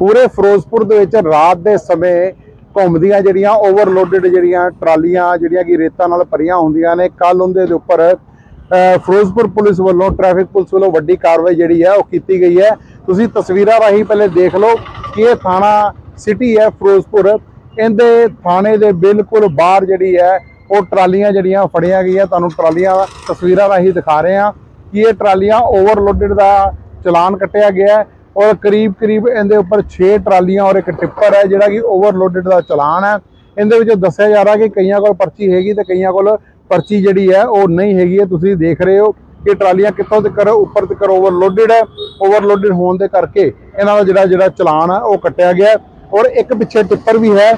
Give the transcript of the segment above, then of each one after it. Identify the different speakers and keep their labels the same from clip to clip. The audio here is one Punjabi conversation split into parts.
Speaker 1: ਪੂਰੇ ਫਿਰੋਜ਼ਪੁਰ ਦੇ ਵਿੱਚ ਰਾਤ ਦੇ ਸਮੇਂ ਘੁੰਮਦੀਆਂ ਜਿਹੜੀਆਂ ਓਵਰਲੋਡਡ ਜਿਹੜੀਆਂ ਟਰਾਲੀਆਂ, ਜਿਹੜੀਆਂ ਕਿ ਰੇਤਾਂ ਨਾਲ ਭਰੀਆਂ ਹੁੰਦੀਆਂ ਨੇ ਕੱਲ ਉਹਦੇ ਦੇ ਉੱਪਰ ਫਿਰੋਜ਼ਪੁਰ ਪੁਲਿਸ ਵੱਲੋਂ ਟ੍ਰੈਫਿਕ ਪੁਲਿਸ ਵੱਲੋਂ ਵੱਡੀ ਕਾਰਵਾਈ ਜਿਹੜੀ ਹੈ ਉਹ ਕੀਤੀ ਗਈ ਹੈ। ਤੁਸੀਂ ਤਸਵੀਰਾਂ ਰਾਹੀਂ ਪਹਿਲੇ ਦੇਖ ਲਓ ਕਿ ਇਹ ਥਾਣਾ ਸਿਟੀ ਹੈ ਫਿਰੋਜ਼ਪੁਰ। ਇਹਦੇ ਥਾਣੇ ਦੇ ਬਿਲਕੁਲ ਬਾਹਰ ਜਿਹੜੀ ਹੈ ਉਹ ਟਰਾਲੀਆਂ ਜਿਹੜੀਆਂ ਫੜੀਆਂ ਗਈਆਂ। ਤੁਹਾਨੂੰ ਟਰਾਲੀਆਂ ਤਸਵੀਰਾਂ ਰਾਹੀਂ ਦਿਖਾ ਰਹੇ ਹਾਂ ਕਿ ਇਹ ਟਰਾਲੀਆਂ ਓਵਰਲੋਡਡ ਦਾ ਚਲਾਨ ਕੱਟਿਆ ਗਿਆ ਹੈ। ਔਰ ਕਰੀਬ ਕਰੀਬ ਇਹਦੇ ਉੱਪਰ 6 ਟਰਾਲੀਆਂ ਔਰ ਇੱਕ ਟਿੱਪਰ ਹੈ, ਜਿਹੜਾ ਕਿ ਓਵਰਲੋਡਡ ਦਾ ਚਲਾਨ ਹੈ। ਇਹਦੇ ਵਿੱਚ ਦੱਸਿਆ ਜਾ ਰਿਹਾ ਕਿ ਕਈਆਂ ਕੋਲ ਪਰਚੀ ਹੈਗੀ ਤੇ ਕਈਆਂ ਕੋਲ ਪਰਚੀ ਜਿਹੜੀ ਹੈ, ਉਹ ਨਹੀਂ ਹੈਗੀ ਹੈ। ਤੁਸੀਂ ਦੇਖ ਰਹੇ ਹੋ ਕਿ ਟਰਾਲੀਆਂ ਕਿੱਥੋਂ ਤੱਕ, ਉੱਪਰ ਤੱਕ ਓਵਰਲੋਡਡ ਹੈ। ਓਵਰਲੋਡਡ ਹੋਣ ਦੇ ਕਰਕੇ ਇਹਨਾਂ ਦਾ ਜਿਹੜਾ ਜਿਹੜਾ ਚਲਾਨ ਹੈ, ਉਹ ਕੱਟਿਆ ਗਿਆ ਔਰ ਇੱਕ ਪਿੱਛੇ ਟਿੱਪਰ ਵੀ ਹੈ।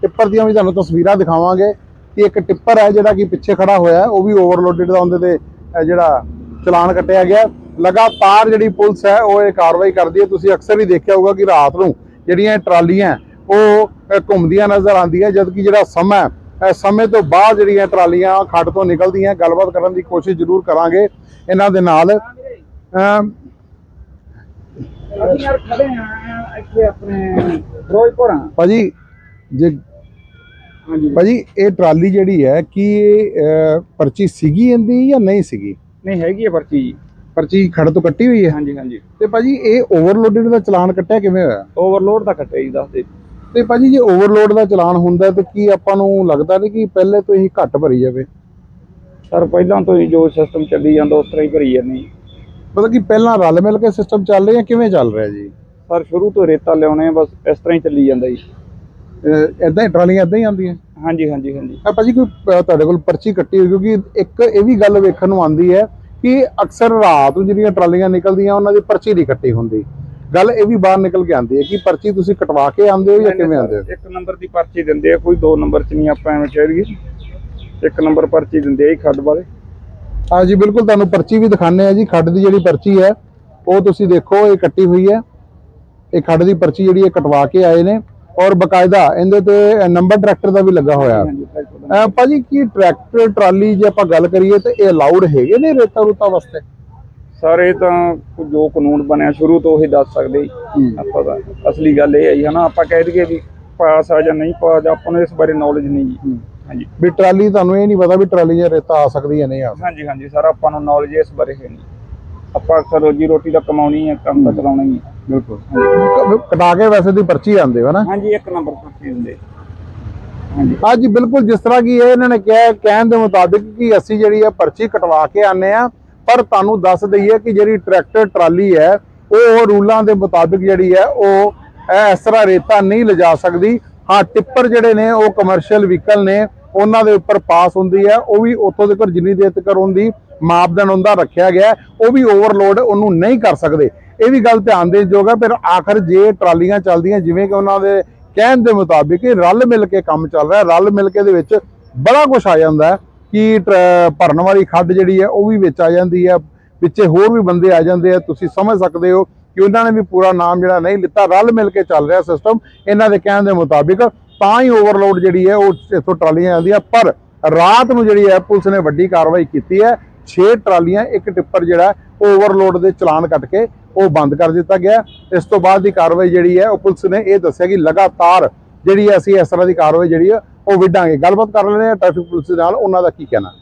Speaker 1: ਟਿੱਪਰ ਦੀਆਂ ਵੀ ਤੁਹਾਨੂੰ ਤਸਵੀਰਾਂ ਦਿਖਾਵਾਂਗੇ ਕਿ ਇੱਕ ਟਿੱਪਰ ਹੈ ਜਿਹੜਾ ਕਿ ਪਿੱਛੇ ਖੜਾ ਹੋਇਆ ਉਹ ਵੀ ਓਵਰਲੋਡਡ ਦਾ ਉਹਦੇ ਤੇ ਜਿਹੜਾ ਚਲਾਨ ਕੱਟਿਆ ਗਿਆ ਲਗਾਤਾਰ ਜਿਹੜੀ ਪੁਲਿਸ ਹੈ ਉਹ ਇਹ ਕਾਰਵਾਈ ਕਰਦੀ ਹੈ। ਤੁਸੀਂ ਅਕਸਰ ਹੀ ਦੇਖਿਆ ਹੋਊਗਾ ਕਿ ਰਾਤ ਨੂੰ ਜਿਹੜੀਆਂ ਟਰਾਲੀਆਂ ਉਹ ਘੁੰਮਦੀਆਂ ਨਜ਼ਰ ਆਉਂਦੀਆਂ ਜਦ ਕਿ ਜਿਹੜਾ ਸਮਾਂ ਹੈ, ਇਹ ਸਮੇਂ ਤੋਂ ਬਾਅਦ ਜਿਹੜੀਆਂ ਟਰਾਲੀਆਂ ਖੱਡ ਤੋਂ ਨਿਕਲਦੀਆਂ ਗੱਲਬਾਤ ਕਰਨ ਦੀ ਕੋਸ਼ਿਸ਼ ਜ਼ਰੂਰ ਕਰਾਂਗੇ ਇਹਨਾਂ ਦੇ ਨਾਲ। ਅਮ
Speaker 2: ਅਸੀਂ ਯਾਰ ਖੜੇ ਆ ਇੱਥੇ ਆਪਣੇ ਫਿਰੋਜ਼ਪੁਰ ਆ
Speaker 1: ਭਾਜੀ ਜੇ
Speaker 2: ਹਾਂਜੀ।
Speaker 1: ਭਾਜੀ ਇਹ ਟਰਾਲੀ ਜਿਹੜੀ ਹੈ ਕੀ ਪਰਚੀ ਸੀਗੀ ਇਹਦੀ ਜਾਂ ਨਹੀਂ ਸੀਗੀ?
Speaker 2: ਨਹੀਂ ਹੈਗੀ ਹੈ ਪਰਚੀ ਜੀ।
Speaker 1: ਪਰਚੀ ਖੜ ਤੋਂ ਕੱਟੀ ਹੋਈ ਹੈ?
Speaker 2: ਹਾਂਜੀ ਹਾਂਜੀ।
Speaker 1: ਤੇ ਭਾਜੀ ਇਹ ਓਵਰਲੋਡਡ ਦਾ ਚਲਾਨ ਕੱਟਿਆ ਕਿਵੇਂ ਹੋਇਆ?
Speaker 2: ਓਵਰਲੋਡ ਦਾ ਕੱਟਿਆ ਜੀ ਦੱਸਦੇ
Speaker 1: ਤੇ ਭਾਜੀ ਜੇ ਓਵਰਲੋਡ ਦਾ ਚਲਾਨ ਹੁੰਦਾ ਤਾਂ ਕੀ ਆਪਾਂ ਨੂੰ ਲੱਗਦਾ ਨਹੀਂ ਕਿ ਪਹਿਲੇ ਤੋਂ ਹੀ ਘੱਟ ਭਰੀ ਜਾਵੇ?
Speaker 2: ਸਰ ਪਹਿਲਾਂ ਤੋਂ ਹੀ ਜੋ ਸਿਸਟਮ ਚੱਲੀ ਜਾਂਦਾ ਉਸ ਤਰ੍ਹਾਂ ਹੀ ਭਰੀ ਜਾਂਦੀ
Speaker 1: ਮਤਲਬ ਕਿ ਪਹਿਲਾਂ ਰਲ ਮਿਲ ਕੇ ਸਿਸਟਮ ਚੱਲ ਰਿਹਾ ਕਿਵੇਂ ਚੱਲ ਰਿਹਾ ਜੀ?
Speaker 2: ਸਰ ਸ਼ੁਰੂ ਤੋਂ ਰੇਤਾ ਲਿਆਉਣੇ ਆ ਬਸ ਇਸ ਤਰ੍ਹਾਂ ਹੀ ਚੱਲੀ ਜਾਂਦਾ ਜੀ।
Speaker 1: ਇਦਾਂ ਹੀ ਟਰਾਲੀਆਂ ਇਦਾਂ ਹੀ ਆਉਂਦੀਆਂ?
Speaker 2: ਹਾਂਜੀ ਹਾਂਜੀ ਹਾਂਜੀ।
Speaker 1: ਆ ਭਾਜੀ ਕੋਈ ਤੁਹਾਡੇ ਕੋਲ ਪਰਚੀ ਕੱਟੀ ਹੋਈ ਕਿਉਂਕਿ ਇੱਕ ਇਹ ਵੀ ਗੱਲ ਵੇਖਣ ਨੂੰ ਆਉਂਦੀ ਹੈ ਕਿ ਅਕਸਰ ਰਾਤ ਨੂੰ ਜਿਹੜੀਆਂ ਟਰਾਲੀਆਂ ਨਿਕਲਦੀਆਂ ਉਹਨਾਂ ਦੀ ਪਰਚੀ ਨਹੀਂ ਕੱਟੀ ਹੁੰਦੀ। ਗੱਲ ਇਹ ਵੀ ਬਾਹਰ ਨਿਕਲ ਕੇ ਆਉਂਦੀ ਹੈ ਕਿ ਪਰਚੀ ਤੁਸੀਂ ਕਟਵਾ ਕੇ ਆਉਂਦੇ ਹੋ ਜਾਂ ਕਿਵੇਂ ਆਉਂਦੇ ਹੋ?
Speaker 2: ਇੱਕ ਨੰਬਰ ਦੀ ਪਰਚੀ ਦਿੰਦੇ ਆ ਕੋਈ ਦੋ ਨੰਬਰ ਚ ਨਹੀਂ ਆਪਾਂ ਐਵੇਂ ਕਹਿ ਦਈਏ। ਇੱਕ ਨੰਬਰ ਪਰਚੀ ਦਿੰਦੇ ਆ ਖੱਡ ਵਾਲੇ।
Speaker 1: ਹਾਂ ਜੀ ਬਿਲਕੁਲ ਤੁਹਾਨੂੰ ਪਰਚੀ ਵੀ ਦਿਖਾਣੇ ਆ ਜੀ ਖੱਡ ਦੀ ਜਿਹੜੀ ਪਰਚੀ ਹੈ ਉਹ ਤੁਸੀਂ ਦੇਖੋ ਇਹ ਕੱਟੀ ਹੋਈ ਹੈ। ਇਹ ਖੱਡ ਦੀ ਪਰਚੀ ਜਿਹੜੀ ਹੈ ਕਟਵਾ ਕੇ ਆਏ ਨੇ। ਔਰ ਬਕਾਇਦਾ ਇਹਦੇ ਤੇ ਨੰਬਰ ਟਰੈਕਟਰ ਦਾ ਵੀ ਲੱਗਾ ਹੋਇਆ।
Speaker 2: ਦਾ।
Speaker 1: ਭਾਜੀ ਕੀ ਟਰੈਕਟਰ ਟਰਾਲੀ ਜੇ ਆਪਾਂ ਗੱਲ ਕਰੀਏ ਤੇ ਇਹ ਅਲਾਉਡ ਹੈਗੇ ਨੇ ਰੇਤਾ ਰੂਤਾ ਵਾਸਤੇ?
Speaker 2: ਸਰ ਇਹ ਤਾਂ ਜੋ ਕਾਨੂੰਨ ਬਣਿਆ ਸ਼ੁਰੂ ਤੋਂ ਉਹੀ ਦੱਸ ਸਕਦੇ ਜੀ। ਆਪਾਂ ਤਾਂ ਅਸਲੀ ਗੱਲ ਇਹ ਹੈ ਜੀ ਹਨਾ ਆਪਾਂ ਕਹਿ ਦਈਏ ਵੀ ਪਾਸ ਆ ਜਾਂ ਨਹੀਂ ਪਾਸ ਆਪਾਂ ਨੂੰ ਇਸ ਬਾਰੇ ਨੌਲੇਜ ਨਹੀਂ ਜੀ। ਹਾਂਜੀ।
Speaker 1: ਵੀ ਟਰਾਲੀ ਤੁਹਾਨੂੰ ਇਹ ਨਹੀਂ ਪਤਾ ਵੀ ਟਰਾਲੀ 'ਚ ਰੇਤਾ ਆ ਸਕਦੀ ਹੈ ਨਹੀਂ ਆ
Speaker 2: ਹਾਂਜੀ ਹਾਂਜੀ ਸਰ ਆਪਾਂ ਨੂੰ ਨੌਲੇਜ ਇਸ ਬਾਰੇ ਹੈ ਨਹੀਂ। ਆਪਾਂ ਰੋਜੀ ਰੋਟੀ ਦਾ ਕਮਾਉਣੀ ਹੈ ਕੰਮ ਤਾਂ ਚਲਾਉਣਾ ਹੀ ਹੈ।
Speaker 1: ਬਿਲਕੁਲ। ਕਟਾ ਕੇ ਵੈਸੇ ਦੀ ਪਰਚੀ ਆਉਂਦੇ ਹੋ ਨਾ
Speaker 2: ਹਾਂਜੀ ਇੱਕ ਨੰਬਰ ਪਰਚੀ ਦਿੰਦੇ ਹਾਂਜੀ।
Speaker 1: ਹਾਂ ਜੀ ਬਿਲਕੁਲ ਜਿਸ ਤਰ੍ਹਾਂ ਕਿ ਇਹ ਇਹਨਾਂ ਨੇ ਕਿਹਾ ਕਹਿਣ ਦੇ ਮੁਤਾਬਿਕ ਕਿ ਅਸੀਂ ਜਿਹੜੀ ਹੈ ਪਰਚੀ ਕਟਵਾ ਕੇ ਆਨੇ ਆ ਪਰ ਤੁਹਾਨੂੰ ਦੱਸ ਦਈਏ ਕਿ ਜਿਹੜੀ ਟਰੈਕਟਰ ਟਰਾਲੀ ਹੈ ਉਹ ਰੂਲਾਂ ਦੇ ਮੁਤਾਬਿਕ ਜਿਹੜੀ ਹੈ ਉਹ ਇਸ ਤਰ੍ਹਾਂ ਰੇਤਾ ਨਹੀਂ ਲਿਜਾ ਸਕਦੀ। ਹਾਂ ਟਿੱਪਰ ਜਿਹੜੇ ਨੇ ਉਹ ਕਮਰਸ਼ੀਅਲ ਵਹੀਕਲ ਨੇ ਉਹਨਾਂ ਦੇ ਉੱਪਰ ਪਾਸ ਹੁੰਦੀ ਹੈ ਉਹ ਵੀ ਉੱਥੋਂ ਤੱਕ ਜਿੰਨੀ ਦੇਰ ਤੱਕ ਉਹਦੀ ਮਾਪਦੰਡ ਹੁੰਦਾ ਰੱਖਿਆ ਗਿਆ ਉਹ ਵੀ ਓਵਰਲੋਡ ਉਹਨੂੰ ਨਹੀਂ ਕਰ ਸਕਦੇ। ਇਹ ਵੀ ਗੱਲ ਧਿਆਨ ਦੇ ਯੋਗ ਹੈ ਫਿਰ ਆਖਰ ਜੇ ਟਰਾਲੀਆਂ ਚੱਲਦੀਆਂ, ਜਿਵੇਂ ਕਿ ਉਹਨਾਂ ਦੇ ਕਹਿਣ ਦੇ ਮੁਤਾਬਿਕ ਇਹ ਰਲ ਮਿਲ ਕੇ ਕੰਮ ਚੱਲ ਰਿਹਾ, ਰਲ ਮਿਲ ਕੇ ਦੇ ਵਿੱਚ ਬੜਾ ਕੁਝ ਆ ਜਾਂਦਾ ਹੈ ਕਿ ਟਰ- ਭਰਨ ਵਾਲੀ ਖੱਡ ਜਿਹੜੀ ਹੈ, ਉਹ ਵੀ ਵਿੱਚ ਆ ਜਾਂਦੀ ਹੈ ਵਿੱਚੇ ਹੋਰ ਵੀ ਬੰਦੇ ਆ ਜਾਂਦੇ ਆ, ਤੁਸੀਂ ਸਮਝ ਸਕਦੇ ਹੋ ਕਿ ਉਹਨਾਂ ਨੇ ਵੀ ਪੂਰਾ ਨਾਮ ਜਿਹੜਾ ਨਹੀਂ ਲਿੱਤਾ, ਰਲ ਮਿਲ ਕੇ ਚੱਲ ਰਿਹਾ ਸਿਸਟਮ ਇਹਨਾਂ ਦੇ ਕਹਿਣ ਦੇ ਮੁਤਾਬਿਕ, ਤਾਂ ਹੀ ਓਵਰਲੋਡ ਜਿਹੜੀ ਹੈ, ਉਹ ਇੱਥੋਂ ਟਰਾਲੀਆਂ ਆਉਂਦੀਆਂ ਪਰ ਰਾਤ ਨੂੰ ਜਿਹੜੀ ਹੈ, ਪੁਲਿਸ ਨੇ ਵੱਡੀ ਕਾਰਵਾਈ ਕੀਤੀ ਹੈ 6 ਟਰਾਲੀਆਂ, ਇੱਕ ਟਿੱਪਰ ਜਿਹੜਾ ਓਵਰਲੋਡ ਦੇ ਚਲਾਨ ਕੱਟ ਕੇ ਉਹ ਬੰਦ ਕਰ ਦਿੱਤਾ ਗਿਆ। ਇਸ ਤੋਂ ਬਾਅਦ ਦੀ ਕਾਰਵਾਈ ਜਿਹੜੀ ਹੈ ਉਹ ਪੁਲਿਸ ਨੇ ਇਹ ਦੱਸਿਆ ਕਿ ਲਗਾਤਾਰ ਜਿਹੜੀ ਹੈ ਅਸੀਂ ਇਸ ਤਰ੍ਹਾਂ ਦੀ ਕਾਰਵਾਈ ਜਿਹੜੀ ਹੈ ਉਹ ਵਿਡਾਂਗੇ ਗੱਲਬਾਤ ਕਰ ਲੈਣੇ ਆ ਟ੍ਰੈਫਿਕ ਪੁਲਿਸ ਦੇ ਨਾਲ। ਉਹਨਾਂ ਦਾ ਕੀ ਕਹਿਣਾ?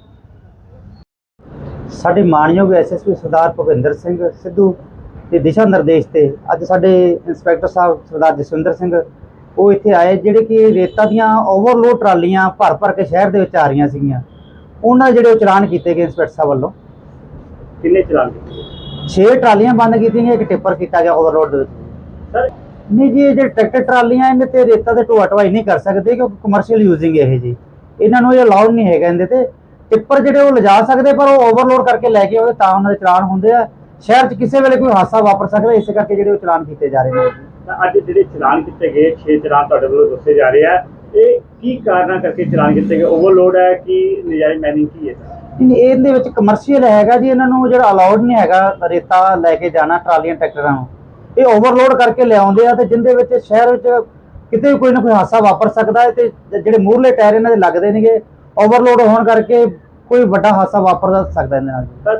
Speaker 3: ਸਾਡੇ ਮਾਨਯੋਗ ਐਸਐਸਪੀ ਸਰਦਾਰ ਭੁਪਿੰਦਰ ਸਿੰਘ ਸਿੱਧੂ ਦੇ ਦਿਸ਼ਾ ਨਿਰਦੇਸ਼ ਤੇ ਅੱਜ ਸਾਡੇ ਇੰਸਪੈਕਟਰ ਸਾਹਿਬ ਸਰਦਾਰ ਜਸਵਿੰਦਰ ਸਿੰਘ ਉਹ ਇੱਥੇ ਆਏ ਜਿਹੜੇ ਕਿ ਰੇਤਾ ਦੀਆਂ ਓਵਰਲੋਡ ਟਰਾਲੀਆਂ ਭਰ ਭਰ ਕੇ ਸ਼ਹਿਰ ਦੇ ਵਿੱਚ ਆ ਰਹੀਆਂ ਸੀਗੀਆਂ। ਉਹਨਾਂ ਦੇ ਜਿਹੜੇ ਉਹ ਚਲਾਨ ਕੀਤੇ ਗਏ ਇੰਸਪੈਕਟਰ ਸਾਹਿਬ ਵੱਲੋਂ।
Speaker 2: ਕਿੰਨੇ ਚਲਾਨ
Speaker 3: 6 ਟਰਾਲੀਆਂ ਬੰਦ ਕੀਤੀਆਂ ਗਈਆਂ ਇੱਕ ਟਿੱਪਰ ਕੀਤਾ ਗਿਆ ਓਵਰਲੋਡ ਦੇ ਵਿੱਚ। ਨਹੀਂ ਜੀ, ਇਹ ਜਿਹੜੇ ਟਰੈਕਟਰ ਟਰਾਲੀਆਂ, ਇਹਨੇ ਤੇ ਰੇਤਾ ਤੇ ਢੋਆ ਢਵਾਈ ਨਹੀਂ ਕਰ ਸਕਦੇ ਕਿਉਂਕਿ ਕਮਰਸ਼ੀਅਲ ਯੂਜ਼ਿੰਗ ਇਹ ਜੀ। ਇਹਨਾਂ ਨੂੰ ਇਹ ਅਲਾਉਡ ਨਹੀਂ ਹੈਗਾ ਇਹਦੇ ਤੇ। ਟਿੱਪਰ ਜਿਹੜੇ ਉਹ ਲਿਜਾ ਸਕਦੇ, ਪਰ ਉਹ ਓਵਰਲੋਡ ਕਰਕੇ ਲੈ ਕੇ ਆਉਂਦੇ ਤਾਂ ਉਹਨਾਂ ਦੇ ਚਲਾਨ ਹੁੰਦੇ ਆ। ਸ਼ਹਿਰ 'ਚ ਕਿਸੇ ਵੇਲੇ ਕੋਈ ਹਾਦਸਾ ਵਾਪਰ ਸਕਦਾ, ਇਸੇ ਕਰਕੇ ਜਿਹੜੇ ਉਹ ਚਲਾਨ ਕੀਤੇ ਜਾ ਰਹੇ ਨੇ।
Speaker 4: ਅੱਜ ਜਿਹੜੇ ਚਲਾਨ ਕੀਤੇ ਗਏ 6 ਚਲਾਨ ਤੁਹਾਡੇ ਵੱਲੋਂ ਦੱਸੇ ਜਾ ਰਹੇ ਆ। ਇਹ ਕੀ ਕਾਰਨਾਂ ਕਰਕੇ ਚਲਾਨ ਕੀਤੇ ਗਏ? ਓਵਰਲੋਡ ਹੈ ਕਿ ਨਜਾਇਜ਼ ਮੈਨਿੰਗ ਕੀ ਹੈ?
Speaker 3: ਨਹੀਂ ਇਹਦੇ ਵਿੱਚ ਕਮਰਸ਼ੀਅਲ ਹੈਗਾ ਜੀ ਇਹਨਾਂ ਨੂੰ ਜਿਹੜਾ ਅਲਾਉਡ ਨਹੀਂ ਹੈਗਾ ਰੇਤਾ ਲੈ ਕੇ ਜਾਣਾ ਟਰਾਲੀਆਂ ਟਰੈਕਟਰਾਂ ਨੂੰ। ਇਹ ਓਵਰਲੋਡ ਕਰਕੇ ਲਿਆਉਂਦੇ ਆ ਤੇ ਜਿੰਦੇ ਵਿੱਚ ਸ਼ਹਿਰ ਵਿੱਚ ਕਿਤੇ ਵੀ ਕੋਈ ਨਾ ਕੋਈ ਹਾਦਸਾ ਵਾਪਰ ਸਕਦਾ ਹੈ ਤੇ ਜਿਹੜੇ ਮੂਹਰਲੇ ਟਾਇਰ ਇਹਨਾਂ ਦੇ ਲੱਗਦੇ ਨੇਗੇ ਓਵਰਲੋਡ ਹੋਣ ਕਰਕੇ ਕੋਈ ਵੱਡਾ ਹਾਦਸਾ ਵਾਪਰ ਸਕਦਾ ਇਹਦੇ ਨਾਲ।
Speaker 4: ਸਰ